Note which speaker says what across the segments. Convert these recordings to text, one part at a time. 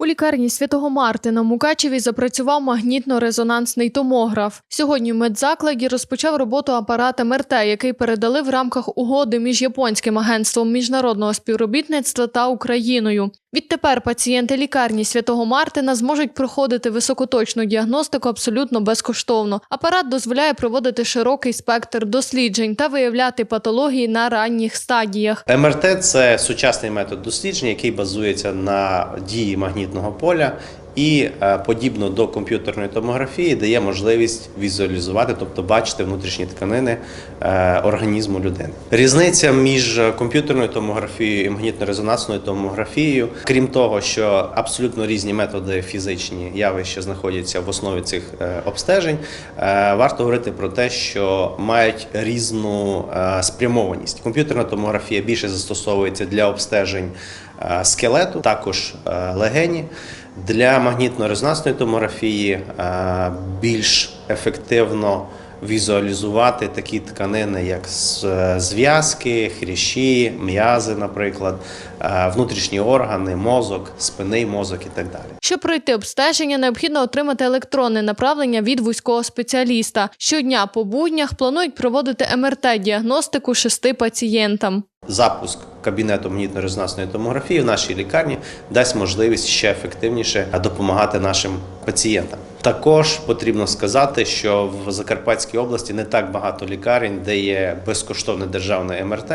Speaker 1: У лікарні святого Мартина Мукачеві запрацював магнітно-резонансний томограф. Сьогодні в медзакладі розпочав роботу апарат МРТ, який передали в рамках угоди між японським агентством міжнародного співробітництва та Україною. Відтепер пацієнти лікарні святого Мартина зможуть проходити високоточну діагностику абсолютно безкоштовно. Апарат дозволяє проводити широкий спектр досліджень та виявляти патології на ранніх стадіях.
Speaker 2: МРТ це сучасний метод дослідження, який базується на дії магнітного поля. І е, подібно до комп'ютерної томографії дає можливість візуалізувати, тобто бачити внутрішні тканини е, організму людини. Різниця між комп'ютерною томографією і магнітно-резонансною томографією, крім того, що абсолютно різні методи фізичні явища знаходяться в основі цих е, обстежень, варто говорити про те, що мають різну спрямованість. Комп'ютерна томографія більше застосовується для обстежень скелету, також е, легені. Для магнітно-резонансної томографії е, більш ефективно візуалізувати такі тканини, як е, зв'язки, хрящі, м'язи, наприклад, е, внутрішні органи, мозок, спинний мозок і так далі.
Speaker 1: Щоб пройти обстеження, необхідно отримати електронне направлення від вузького спеціаліста. Щодня по буднях планують проводити МРТ-діагностику шести пацієнтам.
Speaker 2: Запуск кабінету магнітно-резонансної томографії в нашій лікарні дасть можливість ще ефективніше допомагати нашим пацієнтам. Також потрібно сказати, що в Закарпатській області не так багато лікарень, де є безкоштовне державне МРТ.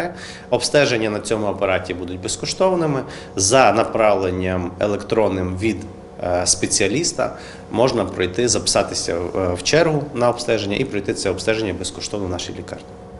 Speaker 2: Обстеження на цьому апараті будуть безкоштовними за направленням електронним від е, спеціаліста можна пройти, записатися е, в чергу на обстеження і пройти це обстеження безкоштовно в нашій лікарні.